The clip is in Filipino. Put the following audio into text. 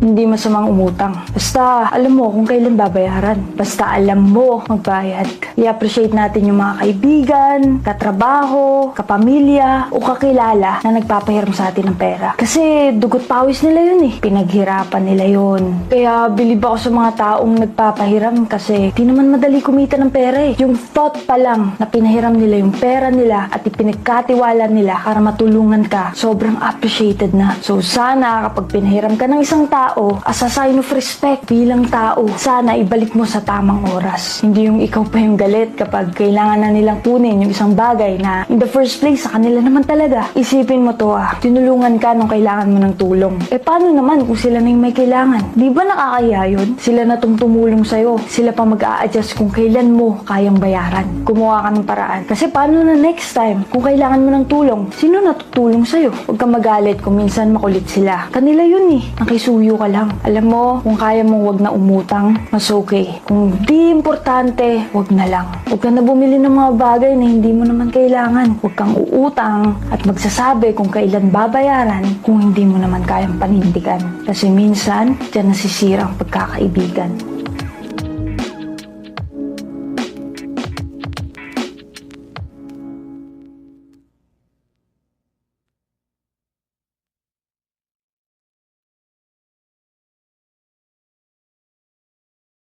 Hindi masamang umutang. Basta alam mo kung kailan babayaran. Basta alam mo magbayad. I-appreciate natin yung mga kaibigan, katrabaho, kapamilya, o kakilala na nagpapahiram sa atin ng pera. Kasi dugot pawis nila yun eh. Pinaghirapan nila yun. Kaya bilib ako sa mga taong nagpapahiram kasi di naman madali kumita ng pera eh. Yung thought pa lang na pinahiram nila yung pera nila at ipinagkatiwala nila para matulungan ka, sobrang appreciated na. So sana kapag pinahiram ka ng isang tao, as a sign of respect bilang tao, sana ibalik mo sa tamang oras. Hindi yung ikaw pa yung galit kapag kailangan na nilang kunin yung isang bagay na in the first place sa kanila naman talaga. Isipin mo to ah, tinulungan ka nung kailangan mo ng tulong. Eh paano naman kung sila na yung may kailangan? Di ba nakakaya yun? Sila na tong tumulong sa'yo. Sila pa mag adjust kung kailan mo kayang bayaran. Gumawa ka ng paraan. Kasi paano na next time kung kailangan mo ng tulong? Sino na tutulong sa'yo? Huwag kang magalit kung minsan makulit sila. Kanila yun eh. Nakisuyo ka lang. Alam mo, kung kaya mong wag na umutang, mas okay. Kung di importante, wag na lang. Huwag ka na bumili ng mga bagay na hindi mo naman kailangan. Huwag kang uutang at magsasabi kung kailan babayaran kung hindi mo naman kayang panindigan. Kasi minsan, dyan nasisira ang pagkakaibigan.